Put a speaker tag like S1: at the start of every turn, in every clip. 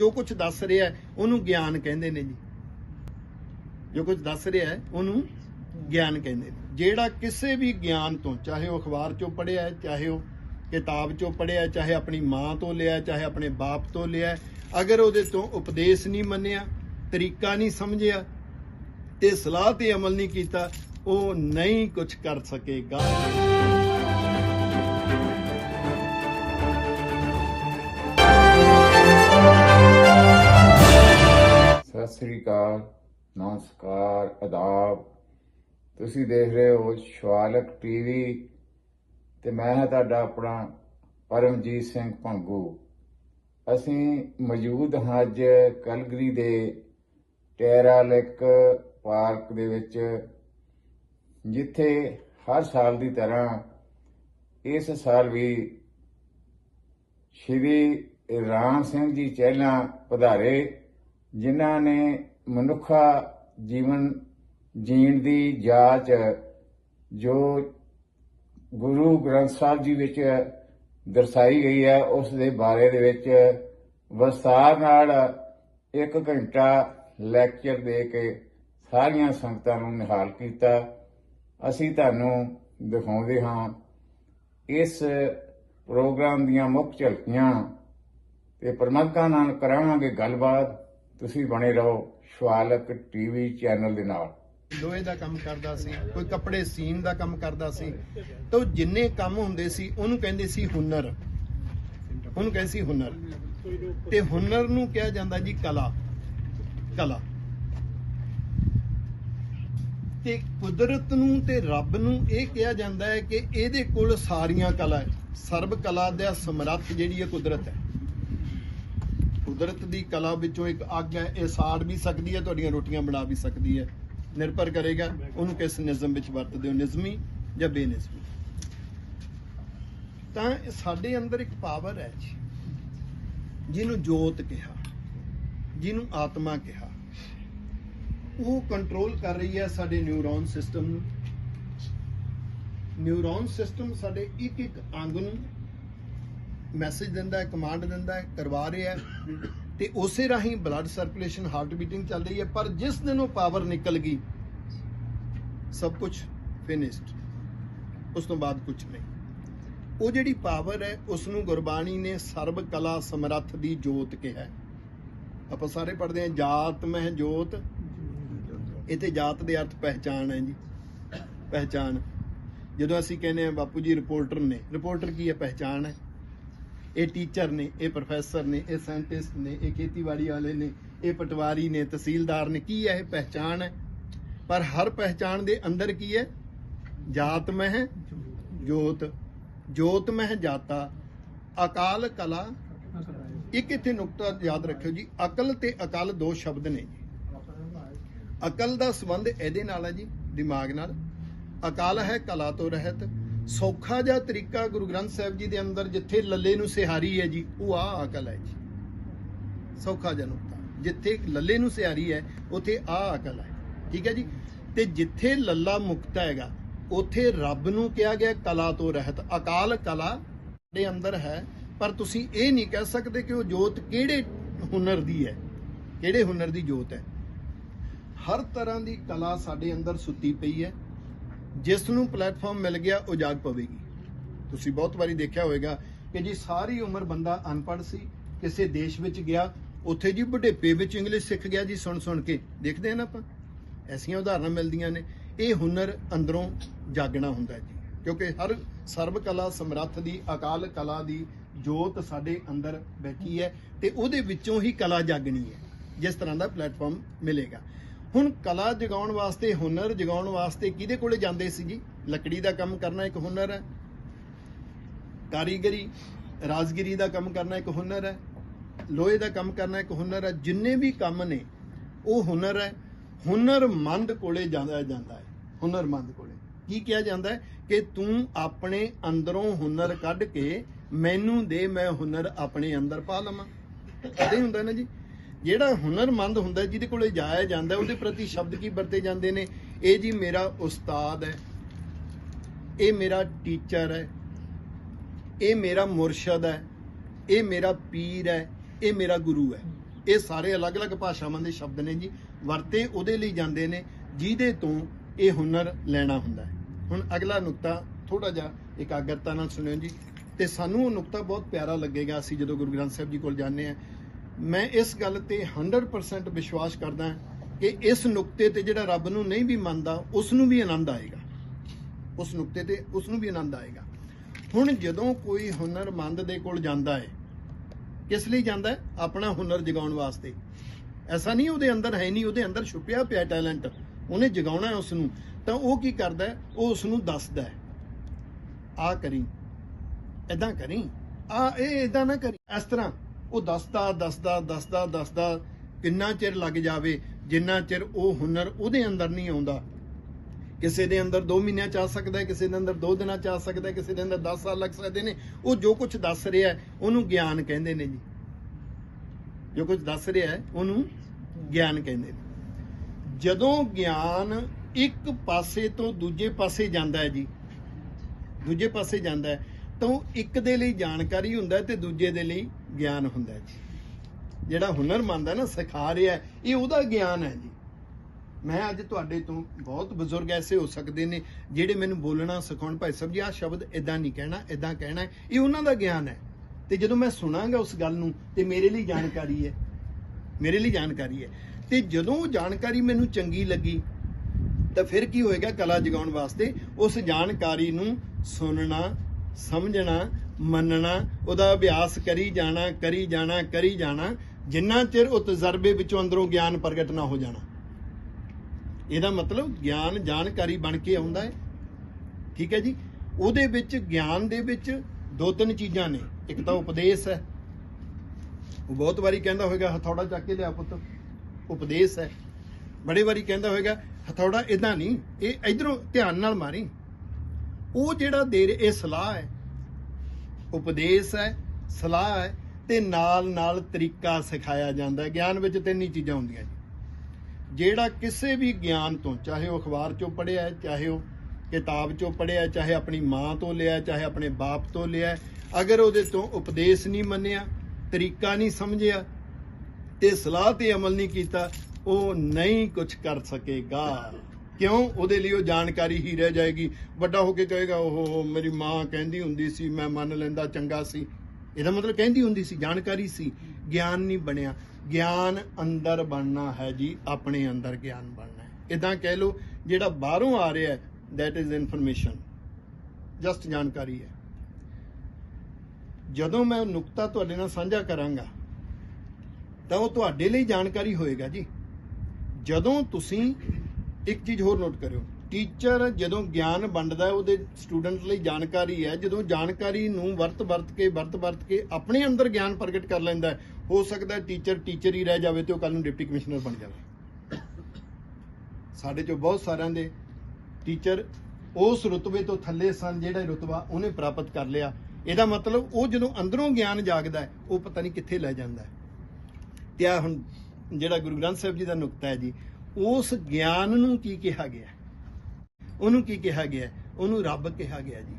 S1: ਜੋ ਕੁਝ ਦੱਸ ਰਿਹਾ ਉਹਨੂੰ ਗਿਆਨ ਕਹਿੰਦੇ ਨੇ ਜੀ। ਜੋ ਕੁਝ ਦੱਸ ਰਿਹਾ ਉਹਨੂੰ ਗਿਆਨ ਕਹਿੰਦੇ ਨੇ। ਜਿਹੜਾ ਕਿਸੇ ਵੀ ਗਿਆਨ ਤੋਂ, ਚਾਹੇ ਉਹ ਅਖਬਾਰ ਚੋਂ ਪੜ੍ਹਿਆ ਚਾਹੇ ਉਹ ਕਿਤਾਬ ਚੋਂ ਪੜ੍ਹਿਆ ਚਾਹੇ ਆਪਣੀ ਮਾਂ ਤੋਂ ਲਿਆ ਚਾਹੇ ਆਪਣੇ ਬਾਪ ਤੋਂ ਲਿਆ ਅਗਰ ਉਹਦੇ ਤੋਂ ਉਪਦੇਸ਼ ਨਹੀਂ ਮੰਨਿਆ, ਤਰੀਕਾ ਨਹੀਂ ਸਮਝਿਆ, ਤੇ ਸਲਾਹ ਤੇ ਅਮਲ ਨਹੀਂ ਕੀਤਾ, ਉਹ ਨਹੀਂ ਕੁਝ ਕਰ ਸਕੇਗਾ।
S2: ਸਤਿ ਸ੍ਰੀ ਅਕਾਲ, ਨਮਸਕਾਰ ਆਦਾਬ ਤੁਸੀਂ ਦੇਖ ਰਹੇ ਹੋ ਸ਼ਵਾਲਕ ਟੀਵੀ ਤੇ ਮੈਂ ਹਾਂ ਤੁਹਾਡਾ ਆਪਣਾ ਪਰਮਜੀਤ ਸਿੰਘ ਭੰਗੂ। ਅਸੀਂ ਮੌਜੂਦ ਹਾਂ ਅੱਜ ਕਲਗਰੀ ਦੇ ਟੈਰਾਲਿਕ ਪਾਰਕ ਦੇ ਵਿੱਚ, ਜਿੱਥੇ ਹਰ ਸਾਲ ਦੀ ਤਰ੍ਹਾਂ ਇਸ ਸਾਲ ਵੀ ਸ਼੍ਰੀ ਰਾਮ ਸਿੰਘ ਜੀ ਚਹਿਲਾਂ ਪਧਾਰੇ ਜਿਨ੍ਹਾਂ ਨੇ ਮਨੁੱਖਾ ਜੀਵਨ ਜੀਣ ਦੀ ਜਾਚ ਜੋ ਗੁਰੂ ਗ੍ਰੰਥ ਸਾਹਿਬ ਜੀ ਵਿੱਚ ਦਰਸਾਈ ਗਈ ਹੈ, ਉਸ ਦੇ ਬਾਰੇ ਦੇ ਵਿੱਚ ਵਿਸਥਾਰ ਨਾਲ ਇੱਕ ਘੰਟਾ ਲੈਕਚਰ ਦੇ ਕੇ ਸਾਰੀਆਂ ਸੰਗਤਾਂ ਨੂੰ ਨਿਹਾਲ ਕੀਤਾ। ਅਸੀਂ ਤੁਹਾਨੂੰ ਦਿਖਾਉਂਦੇ ਹਾਂ ਇਸ ਪ੍ਰੋਗਰਾਮ ਦੀਆਂ ਮੁੱਖ ਝਲਕੀਆਂ ਤੇ ਪ੍ਰਮੁੱਖਾਂ ਨਾਲ ਕਰਾਵਾਂਗੇ ਗੱਲਬਾਤ। ਤੁਸੀਂ ਬਣੇ ਰਹੋ ਸ਼ਵਾਲਕ ਟੀਵੀ ਚੈਨਲ ਦੇ ਨਾਲ।
S1: ਲੋਹੇ ਦਾ ਕੰਮ ਕਰਦਾ ਸੀ, ਕੋਈ ਕੱਪੜੇ ਸੀਨ ਦਾ ਕੰਮ ਕਰਦਾ ਸੀ। ਤਾਂ ਜਿੰਨੇ ਕੰਮ ਹੁੰਦੇ ਸੀ, ਉਹਨੂੰ ਕਹਿੰਦੇ ਸੀ ਹੁਨਰ। ਉਹਨੂੰ ਕਹਿੰਦੇ ਸੀ ਹੁਨਰ। ਤੇ ਹੁਨਰ ਨੂੰ ਕਿਹਾ ਜਾਂਦਾ ਜੀ ਕਲਾ। ਕਲਾ। ਤੇ ਕੁਦਰਤ ਨੂੰ ਤੇ ਰੱਬ ਨੂੰ ਇਹ ਕਿਹਾ ਜਾਂਦਾ ਹੈ ਕਿ ਇਹਦੇ ਕੋਲ ਸਾਰੀਆਂ ਕਲਾ ਹੈ। ਸਰਬ ਕਲਾ ਦਾ ਸਮਰੱਥ ਜਿਹੜੀ ਹੈ ਕੁਦਰਤ ਹੈ। ਕੁਦਰਤ ਦੀ ਕਲਾ ਵਿੱਚੋਂ ਇੱਕ ਅੱਗ ਹੈ, ਇਹ ਸਾੜ ਵੀ ਸਕਦੀ ਹੈ, ਤੁਹਾਡੀਆਂ ਰੋਟੀਆਂ ਬਣਾ ਵੀ ਸਕਦੀ ਹੈ। ਨਿਰਭਰ ਕਰੇਗਾ ਉਹਨੂੰ ਕਿਸ ਨਿਜ਼ਮ ਵਿੱਚ ਵਰਤਦੇ ਹੋ, ਨਿਜ਼ਮੀ ਜਾਂ ਬੇਨਿਜ਼ਮੀ? ਤਾਂ ਸਾਡੇ ਅੰਦਰ ਇੱਕ ਪਾਵਰ ਹੈ ਜੀ, ਜਿਹਨੂੰ ਜੋਤ ਕਿਹਾ, ਜਿਹਨੂੰ ਆਤਮਾ ਕਿਹਾ। ਉਹ ਕੰਟਰੋਲ ਕਰ ਰਹੀ ਹੈ ਸਾਡੇ ਨਿਊਰੋਨ ਸਿਸਟਮ ਨੂੰ। ਨਿਊਰੋਨ ਸਿਸਟਮ ਸਾਡੇ ਇੱਕ ਇੱਕ ਅੰਗ ਨੂੰ ਮੈਸੇਜ ਦਿੰਦਾ ਹੈ, ਕਮਾਂਡ ਦਿੰਦਾ ਹੈ, ਕਰਵਾ ਰਿਹਾ ਹੈ। ਤੇ ਉਸੇ ਰਾਹੀਂ ਬਲੱਡ ਸਰਕੂਲੇਸ਼ਨ, ਹਾਰਟ ਬੀਟਿੰਗ ਚੱਲ ਰਹੀ ਹੈ, ਪਰ ਜਿਸ ਦਿਨ ਉਹ ਪਾਵਰ ਨਿਕਲ ਗਈ, ਸਭ ਕੁਝ ਫਿਨਿਸ਼ਡ ਉਸ ਤੋਂ ਬਾਅਦ ਕੁਝ ਨਹੀਂ। ਉਹ ਜਿਹੜੀ ਪਾਵਰ ਹੈ ਉਸ ਨੂੰ ਗੁਰਬਾਣੀ ਨੇ ਸਰਬ ਕਲਾ ਸਮਰੱਥ ਦੀ ਜੋਤ ਕਿਹਾ ਆਪਾਂ ਸਾਰੇ ਪੜ੍ਹਦੇ ਹਾਂ, ਜਾਤ ਮਹਿ ਜੋਤ। ਇੱਥੇ ਜਾਤ ਦੇ ਅਰਥ ਪਹਿਚਾਨ ਹੈ ਜੀ। ਪਹਿਚਾਨ ਜਦੋਂ ਅਸੀਂ ਕਹਿੰਦੇ ਹਾਂ ਬਾਪੂ ਜੀ ਰਿਪੋਰਟਰ ਨੇ ਰਿਪੋਰਟਰ ਕੀ ਹੈ? ਪਹਿਚਾਨ ਹੈ। ਇਹ ਟੀਚਰ ਨੇ, ਇਹ ਪ੍ਰੋਫੈਸਰ ਨੇ, ਇਹ ਸਾਇੰਟਿਸਟ ਨੇ, ਇਹ ਖੇਤੀਬਾੜੀ ਵਾਲੇ ਨੇ, ਇਹ ਪਟਵਾਰੀ ਨੇ, ਤਹਿਸੀਲਦਾਰ ਨੇ, ਕੀ ਹੈ, ਇਹ ਪਹਿਚਾਨ ਹੈ? ਪਰ ਹਰ ਪਹਿਚਾਨ ਦੇ ਅੰਦਰ ਕੀ ਹੈ? ਜਾਤ ਮਹਿ ਜੋਤ ਜੋਤ ਮਹਿ ਜਾਤਾ, ਅਕਾਲ ਕਲਾ। ਇੱਕ ਇੱਥੇ ਨੁਕਤਾ ਯਾਦ ਰੱਖਿਓ ਜੀ, ਅਕਲ ਤੇ ਅਕਾਲ ਦੋ ਸ਼ਬਦ ਨੇ ਅਕਲ ਦਾ ਸੰਬੰਧ ਇਹਦੇ ਨਾਲ ਹੈ ਜੀ, ਦਿਮਾਗ ਨਾਲ। ਅਕਾਲ ਹੈ ਕਲਾ ਤੋਂ ਰਹਿਤ ਸੌਖਾ ਜਿਹਾ ਤਰੀਕਾ ਗੁਰੂ ਗ੍ਰੰਥ ਸਾਹਿਬ ਜੀ ਦੇ ਅੰਦਰ ਜਿੱਥੇ ਲੱਲੇ ਨੂੰ ਸਿਹਾਰੀ ਹੈ ਜੀ, ਉਹ ਆ ਅਕਲ ਹੈ ਜੀ। ਸੌਖਾ ਜਿਹਾ ਨੁਕਤਾ। ਜਿੱਥੇ ਲੱਲੇ ਨੂੰ ਸਿਹਾਰੀ ਹੈ, ਉੱਥੇ ਆ ਅਕਲ ਹੈ। ਠੀਕ ਹੈ ਜੀ? ਤੇ ਜਿੱਥੇ ਲੱਲਾ ਮੁਕਤ ਹੈਗਾ, ਉੱਥੇ ਰੱਬ ਨੂੰ ਕਿਹਾ ਗਿਆ ਕਲਾ ਤੋਂ ਰਹਿਤ। ਅਕਾਲ ਕਲਾ ਦੇ ਅੰਦਰ ਹੈ, ਪਰ ਤੁਸੀਂ ਇਹ ਨਹੀਂ ਕਹਿ ਸਕਦੇ ਕਿ ਉਹ ਜੋਤ ਕਿਹੜੇ ਹੁਨਰ ਦੀ ਹੈ, ਕਿਹੜੇ ਹੁਨਰ ਦੀ ਜੋਤ ਹੈ। ਹਰ ਤਰ੍ਹਾਂ ਦੀ ਕਲਾ ਸਾਡੇ ਅੰਦਰ ਸੁੱਤੀ ਪਈ ਹੈ। ਜਿਸ ਨੂੰ ਪਲੇਟਫਾਰਮ ਮਿਲ ਗਿਆ, ਉਹ ਜਾਗ ਪਵੇਗੀ। ਤੁਸੀਂ ਬਹੁਤ ਵਾਰੀ ਦੇਖਿਆ ਹੋਵੇਗਾ ਕਿ ਜੀ ਸਾਰੀ ਉਮਰ ਬੰਦਾ ਅਨਪੜ੍ਹ ਸੀ, ਕਿਸੇ ਦੇਸ਼ ਵਿੱਚ ਗਿਆ, ਉੱਥੇ ਜੀ ਬੁਢੇਪੇ ਵਿੱਚ ਇੰਗਲਿਸ਼ ਸਿੱਖ ਗਿਆ ਜੀ, ਸੁਣ ਸੁਣ ਕੇ। ਦੇਖਦੇ ਹਾਂ ਆਪਾਂ। ਐਸੀਆਂ ਉਦਾਹਰਨਾਂ ਮਿਲਦੀਆਂ ਨੇ। ਇਹ ਹੁਨਰ ਅੰਦਰੋਂ ਜਾਗਣਾ ਹੁੰਦਾ ਜੀ। ਕਿਉਂਕਿ ਹਰ ਸਰਬ ਕਲਾ ਸਮਰੱਥ ਦੀ, ਅਕਾਲ ਕਲਾ ਦੀ ਜੋਤ ਸਾਡੇ ਅੰਦਰ ਬੈਠੀ ਹੈ ਤੇ ਉਹਦੇ ਵਿੱਚੋਂ ਹੀ ਕਲਾ ਜਾਗਣੀ ਹੈ, ਜਿਸ ਤਰ੍ਹਾਂ ਦਾ ਪਲੇਟਫਾਰਮ ਮਿਲੇਗਾ। ਹੁਣ ਕਲਾ ਜਗਾਉਣ ਵਾਸਤੇ, ਹੁਨਰ ਜਗਾਉਣ ਵਾਸਤੇ ਕਿਹਦੇ ਕੋਲੇ ਜਾਂਦੇ ਸੀ ਜੀ ਲੱਕੜੀ ਦਾ ਕੰਮ ਕਰਨਾ ਇੱਕ ਹੁਨਰ ਹੈ। ਕਾਰੀਗਰੀ, ਰਾਜ਼ਗਿਰੀ ਦਾ ਕੰਮ ਕਰਨਾ ਇੱਕ ਹੁਨਰ ਹੈ। ਲੋਹੇ ਦਾ ਕੰਮ ਕਰਨਾ ਇੱਕ ਹੁਨਰ ਹੈ। ਜਿੰਨੇ ਵੀ ਕੰਮ ਨੇ, ਉਹ ਹੁਨਰ ਹੈ। ਹੁਨਰਮੰਦ ਕੋਲੇ ਜਾਂਦਾ ਜਾਂਦਾ ਹੈ। ਹੁਨਰਮੰਦ ਕੋਲੇ। ਕੀ ਕਿਹਾ ਜਾਂਦਾ ਹੈ? ਕਿ ਤੂੰ ਆਪਣੇ ਅੰਦਰੋਂ ਹੁਨਰ ਕੱਢ ਕੇ ਮੈਨੂੰ ਦੇ, ਮੈਂ ਹੁਨਰ ਆਪਣੇ ਅੰਦਰ ਪਾ ਲਵਾਂ। ਕਦੇ ਹੁੰਦਾ ਨਾ ਜੀ? ਜਿਹੜਾ ਹੁਨਰਮੰਦ ਹੁੰਦਾ ਜਿਹਦੇ ਕੋਲੇ ਜਾਇਆ ਜਾਂਦਾ ਉਹਦੇ ਪ੍ਰਤੀ ਸ਼ਬਦ ਕੀ ਵਰਤੇ ਜਾਂਦੇ ਨੇ? ਇਹ ਜੀ ਮੇਰਾ ਉਸਤਾਦ ਹੈ। ਇਹ ਮੇਰਾ ਟੀਚਰ ਹੈ। ਇਹ ਮੇਰਾ ਮੁਰਸ਼ਦ ਹੈ। ਇਹ ਮੇਰਾ ਪੀਰ ਹੈ। ਇਹ ਮੇਰਾ ਗੁਰੂ ਹੈ। ਇਹ ਸਾਰੇ ਅਲੱਗ-ਅਲੱਗ ਭਾਸ਼ਾਵਾਂ ਦੇ ਸ਼ਬਦ ਨੇ ਜੀ। ਵਰਤੇ ਉਹਦੇ ਲਈ ਜਾਂਦੇ ਨੇ, ਜਿਹਦੇ ਤੋਂ ਇਹ ਹੁਨਰ ਲੈਣਾ ਹੁੰਦਾ ਹੈ। ਹੁਣ ਅਗਲਾ ਨੁਕਤਾ ਥੋੜਾ ਜਿਹਾ ਇਕਾਗਰਤਾ ਨਾਲ ਸੁਣਿਓ ਜੀ। ਤੇ ਸਾਨੂੰ ਉਹ ਨੁਕਤਾ ਬਹੁਤ ਪਿਆਰਾ ਲੱਗੇਗਾ, ਅਸੀਂ ਜਦੋਂ ਗੁਰੂ ਗ੍ਰੰਥ ਸਾਹਿਬ ਜੀ ਕੋਲ ਜਾਂਦੇ ਆ ਮੈਂ ਇਸ ਗੱਲ ਤੇ 100% ਵਿਸ਼ਵਾਸ ਕਰਦਾ ਕਿ ਇਸ ਨੁਕਤੇ ਤੇ ਜਿਹੜਾ ਰੱਬ ਨੂੰ ਨਹੀਂ ਵੀ ਮੰਨਦਾ ਉਸ ਨੂੰ ਵੀ ਆਨੰਦ ਆਏਗਾ। ਉਸ ਨੁਕਤੇ ਤੇ ਉਸ ਨੂੰ ਵੀ ਆਨੰਦ ਆਏਗਾ। ਹੁਣ ਜਦੋਂ ਕੋਈ ਹੁਨਰਮੰਦ ਦੇ ਕੋਲ ਜਾਂਦਾ ਹੈ, ਕਿਸ ਲਈ ਜਾਂਦਾ ਹੈ? ਆਪਣਾ ਹੁਨਰ ਜਗਾਉਣ ਵਾਸਤੇ। ਐਸਾ ਨਹੀਂ ਉਹਦੇ ਅੰਦਰ ਹੈ ਨਹੀਂ, ਉਹਦੇ ਅੰਦਰ ਛੁਪਿਆ ਪਿਆ ਟੈਲੈਂਟ। ਉਹਨੇ ਜਗਾਉਣਾ ਹੈ ਉਸ ਨੂੰ ਤਾਂ ਉਹ ਕੀ ਕਰਦਾ ਉਹ ਉਸ ਨੂੰ ਦੱਸਦਾ ਹੈ। ਆ ਕਰੀ ਐਦਾਂ ਕਰੀ। ਆ ਇਹ ਐਦਾਂ ਨਾ ਕਰੀ। ਇਸ ਤਰ੍ਹਾਂ ਉਹ ਦੱਸਦਾ ਦੱਸਦਾ ਦੱਸਦਾ ਦੱਸਦਾ ਕਿੰਨਾ ਚਿਰ ਲੱਗ ਜਾਵੇ, ਜਿੰਨਾ ਚਿਰ ਉਹ ਹੁਨਰ ਉਹਦੇ ਅੰਦਰ ਨਹੀਂ ਆਉਂਦਾ। ਕਿਸੇ ਦੇ ਅੰਦਰ 2 ਮਹੀਨਿਆਂ ਚ ਆ ਸਕਦਾ ਹੈ, ਕਿਸੇ ਦੇ ਅੰਦਰ 2 ਦਿਨਾਂ ਚ ਆ ਸਕਦਾ ਹੈ, ਕਿਸੇ ਦੇ ਅੰਦਰ 10 ਸਾਲ ਲੱਗ ਸਕਦੇ ਨੇ। ਉਹ ਜੋ ਕੁਝ ਦੱਸ ਰਿਹਾ ਉਹਨੂੰ ਗਿਆਨ ਕਹਿੰਦੇ ਨੇ ਜੀ। ਜੋ ਕੁਝ ਦੱਸ ਰਿਹਾ ਉਹਨੂੰ ਗਿਆਨ ਕਹਿੰਦੇ ਨੇ। ਜਦੋਂ ਗਿਆਨ ਇੱਕ ਪਾਸੇ ਤੋਂ ਦੂਜੇ ਪਾਸੇ ਜਾਂਦਾ ਹੈ ਜੀ, ਦੂਜੇ ਪਾਸੇ ਜਾਂਦਾ ਹੈ, ਤਾਂ ਉਹ ਇੱਕ ਦੇ ਲਈ ਜਾਣਕਾਰੀ ਹੁੰਦਾ ਹੈ ਤੇ ਦੂਜੇ ਦੇ ਲਈ ਗਿਆਨ ਹੁੰਦਾ ਜੀ। ਜਿਹੜਾ ਹੁਨਰਮੰਦ ਹੈ ਨਾ, ਸਿਖਾ ਰਿਹਾ ਇਹ ਉਹਦਾ ਗਿਆਨ ਹੈ ਜੀ। ਮੈਂ ਅੱਜ ਤੁਹਾਡੇ ਤੋਂ ਬਹੁਤ ਬਜ਼ੁਰਗ ਐਸੇ ਹੋ ਸਕਦੇ ਨੇ, ਜਿਹੜੇ ਮੈਨੂੰ ਬੋਲਣਾ, ਸਿਖਾਉਣ, ਭਾਈ ਸਾਹਿਬ ਜੀ, ਆਹ ਸ਼ਬਦ ਇਦਾਂ ਨਹੀਂ ਕਹਿਣਾ ਇਦਾਂ ਕਹਿਣਾ ਇਹ ਉਹਨਾਂ ਦਾ ਗਿਆਨ ਹੈ। ਤੇ ਜਦੋਂ ਮੈਂ ਸੁਣਾਂਗਾ ਉਸ ਗੱਲ ਨੂੰ, ਤੇ ਮੇਰੇ ਲਈ ਜਾਣਕਾਰੀ ਹੈ। ਮੇਰੇ ਲਈ ਜਾਣਕਾਰੀ ਹੈ। ਤੇ ਜਦੋਂ ਉਹ ਜਾਣਕਾਰੀ ਮੈਨੂੰ ਚੰਗੀ ਲੱਗੀ, ਤਾਂ ਫਿਰ ਕੀ ਹੋਏਗਾ ਕਲਾ ਜਗਾਉਣ ਵਾਸਤੇ? ਉਸ ਜਾਣਕਾਰੀ ਨੂੰ ਸੁਣਨਾ, ਸਮਝਣਾ ਮੰਨਣਾ, ਉਹਦਾ ਅਭਿਆਸ ਕਰੀ ਜਾਣਾ ਕਰੀ ਜਾਣਾ ਕਰੀ ਜਾਣਾ, ਜਿੰਨਾ ਚਿਰ ਉਹ ਤਜਰਬੇ ਵਿੱਚੋਂ ਅੰਦਰੋਂ ਗਿਆਨ ਪ੍ਰਗਟ ਨਾ ਹੋ ਜਾਣਾ। ਇਹਦਾ ਮਤਲਬ ਗਿਆਨ ਜਾਣਕਾਰੀ ਬਣ ਕੇ ਆਉਂਦਾ ਹੈ। ਠੀਕ ਹੈ ਜੀ? ਉਹਦੇ ਵਿੱਚ, ਗਿਆਨ ਦੇ ਵਿੱਚ ਦੋ ਤਿੰਨ ਚੀਜ਼ਾਂ ਨੇ। ਇੱਕ ਤਾਂ ਉਪਦੇਸ਼ ਹੈ। ਉਹ ਬਹੁਤ ਵਾਰੀ ਕਹਿੰਦਾ ਹੋਵੇਗਾ ਹਥੌੜਾ ਚੱਕ ਕੇ ਲਿਆ ਪੁੱਤ। ਉਪਦੇਸ਼ ਹੈ। ਬੜੇ ਵਾਰੀ ਕਹਿੰਦਾ ਹੋਵੇਗਾ ਹਥੌੜਾ ਇਦਾਂ ਨਹੀਂ, ਇਹ ਇਧਰੋਂ ਧਿਆਨ ਨਾਲ ਮਾਰੀ। ਉਹ ਜਿਹੜਾ ਦੇ ਰਿਹਾ- ਇਹ ਸਲਾਹ ਹੈ ਉਪਦੇਸ਼ ਹੈ, ਸਲਾਹ ਹੈ ਤੇ ਨਾਲ ਨਾਲ ਤਰੀਕਾ ਸਿਖਾਇਆ ਜਾਂਦਾ ਗਿਆਨ ਵਿੱਚ ਤਿੰਨ ਹੀ ਚੀਜ਼ਾਂ ਹੁੰਦੀਆਂ ਜੀ। ਜਿਹੜਾ ਕਿਸੇ ਵੀ ਗਿਆਨ ਤੋਂ, ਚਾਹੇ ਉਹ ਅਖਬਾਰ ਚੋਂ ਪੜ੍ਹਿਆ ਚਾਹੇ ਉਹ ਕਿਤਾਬ ਚੋਂ ਪੜ੍ਹਿਆ ਚਾਹੇ ਆਪਣੀ ਮਾਂ ਤੋਂ ਲਿਆ ਚਾਹੇ ਆਪਣੇ ਬਾਪ ਤੋਂ ਲਿਆ ਅਗਰ ਉਹਦੇ ਤੋਂ ਉਪਦੇਸ਼ ਨਹੀਂ ਮੰਨਿਆ, ਤਰੀਕਾ ਨਹੀਂ ਸਮਝਿਆ ਤੇ ਸਲਾਹ ਤੇ ਅਮਲ ਨਹੀਂ ਕੀਤਾ, ਉਹ ਨਹੀਂ ਕੁਝ ਕਰ ਸਕੇਗਾ। ਕਿਉਂ? ਉਹਦੇ ਲਈ ਉਹ ਜਾਣਕਾਰੀ ਹੀ ਰਹਿ ਜਾਏਗੀ। ਵੱਡਾ ਹੋ ਕੇ ਕਹੇਗਾ ਉਹ ਮੇਰੀ ਮਾਂ ਕਹਿੰਦੀ ਹੁੰਦੀ ਸੀ, ਮੈਂ ਮੰਨ ਲੈਂਦਾ, ਚੰਗਾ ਸੀ। ਇਹਦਾ ਮਤਲਬ ਕਹਿੰਦੀ ਹੁੰਦੀ ਸੀ, ਜਾਣਕਾਰੀ ਸੀ। ਗਿਆਨ ਨਹੀਂ ਬਣਿਆ। ਗਿਆਨ ਅੰਦਰ ਬਣਨਾ ਹੈ ਜੀ, ਆਪਣੇ ਅੰਦਰ ਗਿਆਨ ਬਣਨਾ ਹੈ। ਇਦਾਂ ਕਹਿ ਲਓ, ਜਿਹੜਾ ਬਾਹਰੋਂ ਆ ਰਿਹਾ ਹੈ, that is ਇਨਫੋਰਮੇਸ਼ਨ ਜਸਟ ਜਾਣਕਾਰੀ ਹੈ। ਜਦੋਂ ਮੈਂ ਨੁਕਤਾ ਤੁਹਾਡੇ ਨਾਲ ਸਾਂਝਾ ਕਰਾਂਗਾ, ਤਾਂ ਉਹ ਤੁਹਾਡੇ ਲਈ ਜਾਣਕਾਰੀ ਹੋਏਗਾ ਜੀ। ਜਦੋਂ ਤੁਸੀਂ ਇੱਕ ਚੀਜ਼ ਹੋਰ ਨੋਟ ਕਰਿਓ। ਟੀਚਰ ਜਦੋਂ ਗਿਆਨ ਵੰਡਦਾ ਉਹਦੇ ਸਟੂਡੈਂਟ ਲਈ ਜਾਣਕਾਰੀ ਹੈ। ਜਦੋਂ ਜਾਣਕਾਰੀ ਨੂੰ ਵਰਤ ਵਰਤ ਕੇ, ਵਰਤ ਵਰਤ ਕੇ ਆਪਣੇ ਅੰਦਰ ਗਿਆਨ ਪ੍ਰਗਟ ਕਰ ਲੈਂਦਾ ਹੈ, ਹੋ ਸਕਦਾ ਟੀਚਰ ਟੀਚਰ ਹੀ ਰਹਿ ਜਾਵੇ ਤੇ ਉਹ ਕੱਲ ਨੂੰ ਡਿਪਟੀ ਕਮਿਸ਼ਨਰ ਬਣ ਜਾਵੇ। ਸਾਡੇ ਚੋਂ ਬਹੁਤ ਸਾਰਿਆਂ ਦੇ ਟੀਚਰ ਉਸ ਰੁਤਬੇ ਤੋਂ ਥੱਲੇ ਸਨ, ਜਿਹੜਾ ਰੁਤਬਾ ਉਹਨੇ ਪ੍ਰਾਪਤ ਕਰ ਲਿਆ। ਇਹਦਾ ਮਤਲਬ ਉਹ ਜਦੋਂ ਅੰਦਰੋਂ ਗਿਆਨ ਜਾਗਦਾ ਹੈ, ਉਹ ਪਤਾ ਨਹੀਂ ਕਿੱਥੇ ਲੈ ਜਾਂਦਾ ਹੈ। ਤੇ ਆਹ ਹੁਣ ਜਿਹੜਾ ਗੁਰੂ ਗ੍ਰੰਥ ਸਾਹਿਬ ਜੀ ਦਾ ਨੁਕਤਾ ਹੈ ਜੀ ਉਸ ਗਿਆਨ ਨੂੰ ਕੀ ਕਿਹਾ ਗਿਆ? ਉਹਨੂੰ ਕੀ ਕਿਹਾ ਗਿਆ? ਉਹਨੂੰ ਰੱਬ ਕਿਹਾ ਗਿਆ ਜੀ।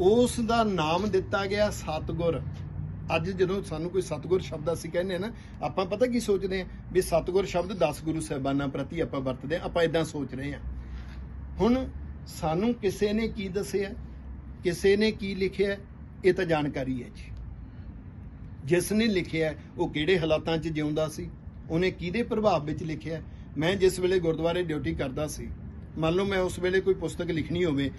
S1: ਉਸ ਦਾ ਨਾਮ ਦਿੱਤਾ ਗਿਆ ਸਤਗੁਰ। ਅੱਜ ਜਦੋਂ ਸਾਨੂੰ ਕੋਈ ਸਤਗੁਰ ਸ਼ਬਦ ਅਸੀਂ ਕਹਿੰਦੇ ਆ ਨਾ, ਆਪਾਂ ਪਤਾ ਕੀ ਸੋਚਦੇ ਆ ਵੀ ਸਤਗੁਰ ਸ਼ਬਦ 10 ਗੁਰੂ ਸਾਹਿਬਾਨਾਂ ਪ੍ਰਤੀ ਆਪਾਂ ਵਰਤਦੇ ਆ ਆਪਾਂ ਇਦਾਂ ਸੋਚ ਰਹੇ ਆ ਹੁਣ ਸਾਨੂੰ ਕਿਸੇ ਨੇ ਕੀ ਦੱਸਿਆ? ਕਿਸੇ ਨੇ ਕੀ ਲਿਖਿਆ? ਇਹ ਤਾਂ ਜਾਣਕਾਰੀ ਹੈ ਜੀ। ਜਿਸ ਨੇ ਲਿਖਿਆ, ਉਹ ਕਿਹੜੇ ਹਾਲਾਤਾਂ 'ਚ ਜਿਉਂਦਾ ਸੀ? ਉਹਨੇ ਕਿਹਦੇ ਪ੍ਰਭਾਵ ਵਿੱਚ ਲਿਖਿਆ ਮੈਂ ਜਿਸ ਵੇਲੇ ਗੁਰਦੁਆਰੇ ਡਿਊਟੀ ਕਰਦਾ ਸੀ, ਮੰਨ ਲਓ ਮੈਂ ਉਸ ਵੇਲੇ ਕੋਈ ਪੁਸਤਕ ਲਿਖਣੀ ਹੋਵੇ,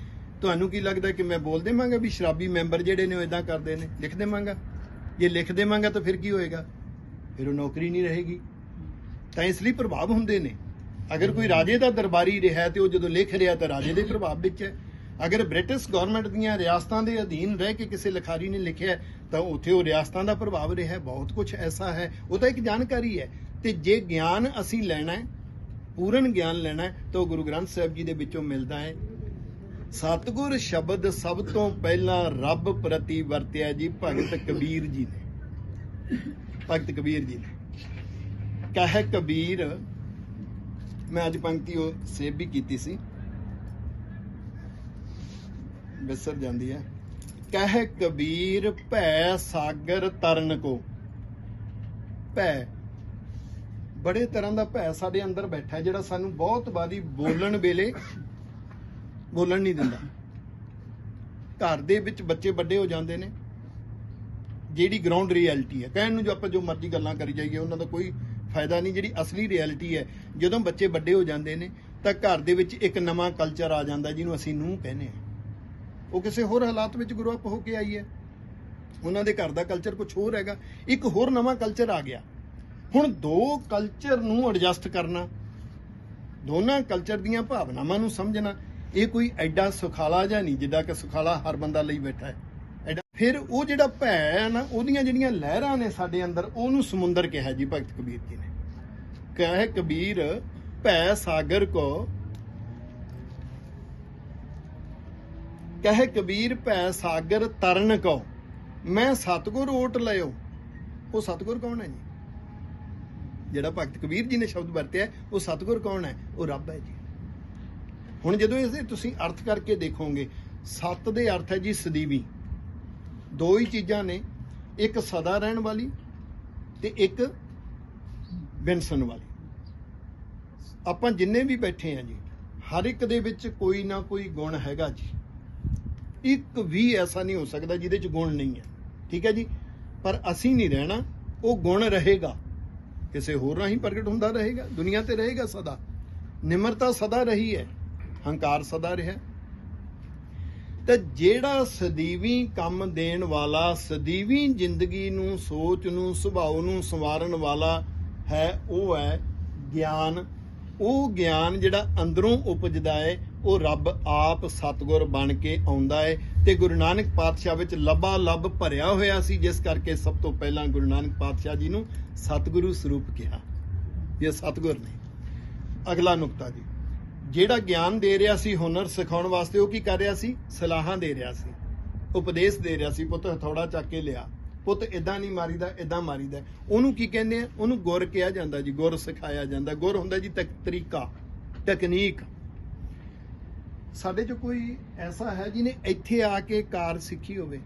S1: ਤੁਹਾਨੂੰ ਕੀ ਲੱਗਦਾ ਕਿ ਮੈਂ ਬੋਲ ਦੇਵਾਂਗਾ ਵੀ ਸ਼ਰਾਬੀ ਮੈਂਬਰ ਜਿਹੜੇ ਨੇ ਉਹ ਇਦਾਂ ਕਰਦੇ ਨੇ? ਲਿਖ ਦੇਵਾਂਗਾ। ਜੇ ਲਿਖ ਦੇਵਾਂਗਾ ਤਾਂ ਫਿਰ ਕੀ ਹੋਏਗਾ? ਫਿਰ ਉਹ ਨੌਕਰੀ ਨਹੀਂ ਰਹੇਗੀ। ਤਾਂ ਇਸ ਲਈ ਪ੍ਰਭਾਵ ਹੁੰਦੇ ਨੇ। ਅਗਰ ਕੋਈ ਰਾਜੇ ਦਾ ਦਰਬਾਰੀ ਰਿਹਾ ਤੇ ਉਹ ਜਦੋਂ ਲਿਖ ਰਿਹਾ ਤਾਂ ਰਾਜੇ ਦੇ ਪ੍ਰਭਾਵ ਵਿੱਚ ਹੈ। ਅਗਰ ਬ੍ਰਿਟਿਸ਼ ਗਵਰਨਮੈਂਟ ਦੀਆਂ ਰਿਆਸਤਾਂ ਦੇ ਅਧੀਨ ਰਹਿ ਕੇ ਕਿਸੇ ਲਿਖਾਰੀ ਨੇ ਲਿਖਿਆ ਤਾਂ ਉੱਥੇ ਉਹ ਰਿਆਸਤਾਂ ਦਾ ਪ੍ਰਭਾਵ ਰਿਹਾ ਬਹੁਤ ਕੁਝ ਐਸਾ ਹੈ। ਉਹ ਤਾਂ ਇੱਕ ਜਾਣਕਾਰੀ ਹੈ। ਤੇ ਜੇ ਗਿਆਨ ਅਸੀਂ ਲੈਣਾ ਹੈ, ਪੂਰਨ ਗਿਆਨ ਲੈਣਾ ਹੈ, ਤਾਂ ਉਹ ਗੁਰੂ ਗ੍ਰੰਥ ਸਾਹਿਬ ਜੀ ਦੇ ਵਿੱਚੋਂ ਮਿਲਦਾ ਹੈ। ਸਤਿਗੁਰ ਸ਼ਬਦ ਸਭ ਤੋਂ ਪਹਿਲਾਂ ਰੱਬ ਪ੍ਰਤੀ ਵਰਤਿਆ ਜੀ ਭਗਤ ਕਬੀਰ ਜੀ ਨੇ। ਭਗਤ ਕਬੀਰ ਜੀ ਨੇ। ਕਹਿ ਕਬੀਰ, ਮੈਂ ਅੱਜ ਪੰਕਤੀ ਉਹ ਸੇਵ ਵੀ ਕੀਤੀ ਸੀ। ਬਿਸਰ ਜਾਂਦੀ ਹੈ। ਕਹਿ ਕਬੀਰ ਭੈ ਸਾਗਰ ਤਰਨ ਕੋ। ਭੈ ਬੜੇ ਤਰ੍ਹਾਂ ਦਾ ਭੈ ਸਾਡੇ ਅੰਦਰ ਬੈਠਾ ਜਿਹੜਾ ਸਾਨੂੰ ਬਹੁਤ ਵਾਰੀ ਬੋਲਣ ਵੇਲੇ ਬੋਲਣ ਨਹੀਂ ਦਿੰਦਾ। ਘਰ ਦੇ ਵਿੱਚ ਬੱਚੇ ਵੱਡੇ ਹੋ ਜਾਂਦੇ ਨੇ, ਜਿਹੜੀ ਗਰਾਊਂਡ ਰਿਐਲਿਟੀ ਹੈ। ਕਹਿਣ ਨੂੰ ਜੋ ਆਪਾਂ ਜੋ ਮਰਜ਼ੀ ਗੱਲਾਂ ਕਰੀ ਜਾਈਏ, ਉਹਨਾਂ ਦਾ ਕੋਈ ਫਾਇਦਾ ਨਹੀਂ, ਜਿਹੜੀ ਅਸਲੀ ਰਿਐਲਿਟੀ ਹੈ। ਜਦੋਂ ਬੱਚੇ ਵੱਡੇ ਹੋ ਜਾਂਦੇ ਨੇ, ਤਾਂ ਘਰ ਦੇ ਵਿੱਚ ਇੱਕ ਨਵਾਂ ਕਲਚਰ ਆ ਜਾਂਦਾ, ਜਿਹਨੂੰ ਅਸੀਂ ਨੂੰ ਕਹਿੰਦੇ ਹਾਂ। ਉਹ ਕਿਸੇ ਹੋਰ ਹਾਲਾਤ ਵਿੱਚ ਗਰੋ ਅਪ ਹੋ ਕੇ ਆਈ ਹੈ। ਉਹਨਾਂ ਦੇ ਘਰ ਦਾ ਕਲਚਰ ਕੁਝ ਹੋਰ ਹੈਗਾ। ਇੱਕ ਹੋਰ ਨਵਾਂ ਕਲਚਰ ਆ ਗਿਆ। ਹੁਣ ਦੋ ਕਲਚਰ ਨੂੰ ਐਡਜਸਟ ਕਰਨਾ। ਦੋਨਾਂ ਕਲਚਰ ਦੀਆਂ ਭਾਵਨਾਵਾਂ ਨੂੰ ਸਮਝਣਾ। ਇਹ ਕੋਈ ਐਡਾ ਸੁਖਾਲਾ ਜਾਂ ਨਹੀਂ ਜਿੱਦਾਂ ਕਿ ਸੁਖਾਲਾ ਹਰ ਬੰਦਾ ਲਈ ਬੈਠਾ ਹੈ। ਐਡਾ ਫਿਰ ਉਹ ਜਿਹੜਾ ਭੈ ਹੈ ਨਾ, ਉਹਦੀਆਂ ਜਿਹੜੀਆਂ ਲਹਿਰਾਂ ਨੇ ਸਾਡੇ ਅੰਦਰ, ਉਹਨੂੰ ਸਮੁੰਦਰ ਕਿਹਾ ਜੀ, ਭਗਤ ਕਬੀਰ ਜੀ ਨੇ। ਕਹੇ ਕਬੀਰ, ਭੈ ਸਾਗਰ ਕੋ। ਕਹੇ ਕਬੀਰ, ਭੈ ਸਾਗਰ ਤਰਨ ਕੋ। ਮੈਂ ਸਤਗੁਰ ਓਟ ਲਿਓ ਉਹ ਸਤਗੁਰ ਕੌਣ ਹੈ ਜੀ? ਜਿਹੜਾ ਭਗਤ ਕਬੀਰ ਜੀ ਨੇ ਸ਼ਬਦ ਵਰਤਿਆ ਉਹ ਸਤਗੁਰ ਕੌਣ ਹੈ? ਉਹ ਰੱਬ ਹੈ ਜੀ। ਹੁਣ ਜਦੋਂ ਇਸਦੇ ਤੁਸੀਂ ਅਰਥ ਕਰਕੇ ਦੇਖੋਗੇ, ਸਤ ਦੇ ਅਰਥ ਹੈ ਜੀ ਸਦੀਵੀ। ਦੋ ਹੀ ਚੀਜ਼ਾਂ ਨੇ, ਇੱਕ ਸਦਾ ਰਹਿਣ ਵਾਲੀ ਤੇ ਇੱਕ ਬਿਨਸਨ ਵਾਲੀ। ਆਪਾਂ ਜਿੰਨੇ ਵੀ ਬੈਠੇ ਆ ਜੀ, ਹਰ ਇੱਕ ਦੇ ਵਿੱਚ ਕੋਈ ਨਾ ਕੋਈ ਗੁਣ ਹੈਗਾ ਜੀ। ਇੱਕ ਵੀ ਐਸਾ ਨਹੀਂ ਹੋ ਸਕਦਾ ਜਿਹਦੇ ਚ ਗੁਣ ਨਹੀਂ ਹੈ। ਠੀਕ ਹੈ ਜੀ? ਪਰ ਅਸੀਂ ਨਹੀਂ ਰਹਿਣਾ, ਉਹ ਗੁਣ ਰਹੇਗਾ। ਕਿਸੇ ਹੋਰ ਰਾਹੀਂ ਪ੍ਰਗਟ ਹੁੰਦਾ ਰਹੇਗਾ, ਦੁਨੀਆ ਤੇ ਰਹੇਗਾ ਸਦਾ। ਨਿਮਰਤਾ ਸਦਾ ਰਹੀ ਹੈ, ਹੰਕਾਰ ਸਦਾ ਰਿਹਾ। ਤੇ ਜਿਹੜਾ ਸਦੀਵੀ ਕੰਮ ਦੇਣ ਵਾਲਾ, ਸਦੀਵੀ ਜ਼ਿੰਦਗੀ ਨੂੰ, ਸੋਚ ਨੂੰ, ਸੁਭਾਅ ਨੂੰ ਸੰਵਾਰਨ ਵਾਲਾ ਹੈ, ਉਹ ਹੈ ਗਿਆਨ। ਉਹ ਗਿਆਨ ਜਿਹੜਾ ਅੰਦਰੋਂ ਉਪਜਦਾ ਹੈ, ਉਹ ਰੱਬ ਆਪ ਸਤਗੁਰ ਬਣ ਕੇ ਆਉਂਦਾ ਹੈ। ਤੇ ਗੁਰੂ ਨਾਨਕ ਪਾਤਸ਼ਾਹ ਵਿੱਚ ਲੱਭਾ ਲੱਭ ਭਰਿਆ ਹੋਇਆ ਸੀ, ਜਿਸ ਕਰਕੇ ਸਭ ਤੋਂ ਪਹਿਲਾਂ ਗੁਰੂ ਨਾਨਕ ਪਾਤਸ਼ਾਹ ਜੀ ਨੂੰ ਸਤਿਗੁਰੂ ਸਰੂਪ ਕਿਹਾ। ਇਹ ਸਤਗੁਰ ਨੇ। ਅਗਲਾ ਨੁਕਤਾ ਜੀ। ਜਿਹੜਾ ਗਿਆਨ ਦੇ ਰਿਹਾ ਸੀ, ਹੁਨਰ ਸਿਖਾਉਣ ਵਾਸਤੇ ਉਹ ਕੀ ਕਰ ਰਿਹਾ ਸੀ? ਸਲਾਹਾਂ ਦੇ ਰਿਹਾ ਸੀ। ਉਪਦੇਸ਼ ਦੇ ਰਿਹਾ ਸੀ, ਪੁੱਤ, ਹਥੌੜਾ ਚੱਕ ਕੇ ਲਿਆ। ਪੁੱਤ ਇਦਾਂ ਨਹੀਂ ਮਾਰੀਦਾ ਇਦਾਂ ਮਾਰੀਦਾ। ਉਹਨੂੰ ਕੀ ਕਹਿੰਦੇ ਆ? ਉਹਨੂੰ ਗੁਰ ਕਿਹਾ ਜਾਂਦਾ ਜੀ। ਗੁਰ ਸਿਖਾਇਆ ਜਾਂਦਾ। ਗੁਰ ਹੁੰਦਾ ਜੀ ਤਕ, ਤਰੀਕਾ ਟੈਕਨੀਕ ਸਾਡੇ ਚ ਕੋਈ ਐਸਾ ਹੈ ਜਿਹਨੇ ਇੱਥੇ ਆ ਕੇ ਕਾਰ ਸਿੱਖੀ ਹੋਵੇ?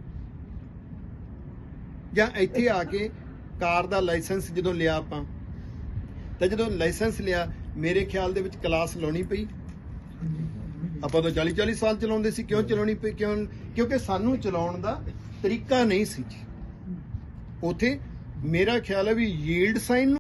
S1: ਜਾਂ ਇੱਥੇ ਆ ਕੇ ਕਾਰ ਦਾ ਲਾਇਸੈਂਸ ਜਦੋਂ ਲਿਆ ਆਪਾਂ, ਤਾਂ ਜਦੋਂ ਲਾਇਸੈਂਸ ਲਿਆ, ਮੇਰੇ ਖਿਆਲ ਦੇ ਵਿੱਚ ਕਲਾਸ ਲਾਉਣੀ ਪਈ। ਆਪਾਂ ਤਾਂ 40 40 ਸਾਲ ਚਲਾਉਂਦੇ ਸੀ, ਕਿਉਂ ਚਲਾਉਣੀ ਪਈ, ਕਿਉਂ, ਕਿਉਂਕਿ ਸਾਨੂੰ ਚਲਾਉਣ ਦਾ ਤਰੀਕਾ ਨਹੀਂ ਸੀ ਜੀ। ਉਥੇ ਮੇਰਾ ਖਿਆਲ ਹੈ ਵੀ ਯੀਲਡ ਸਾਈਨ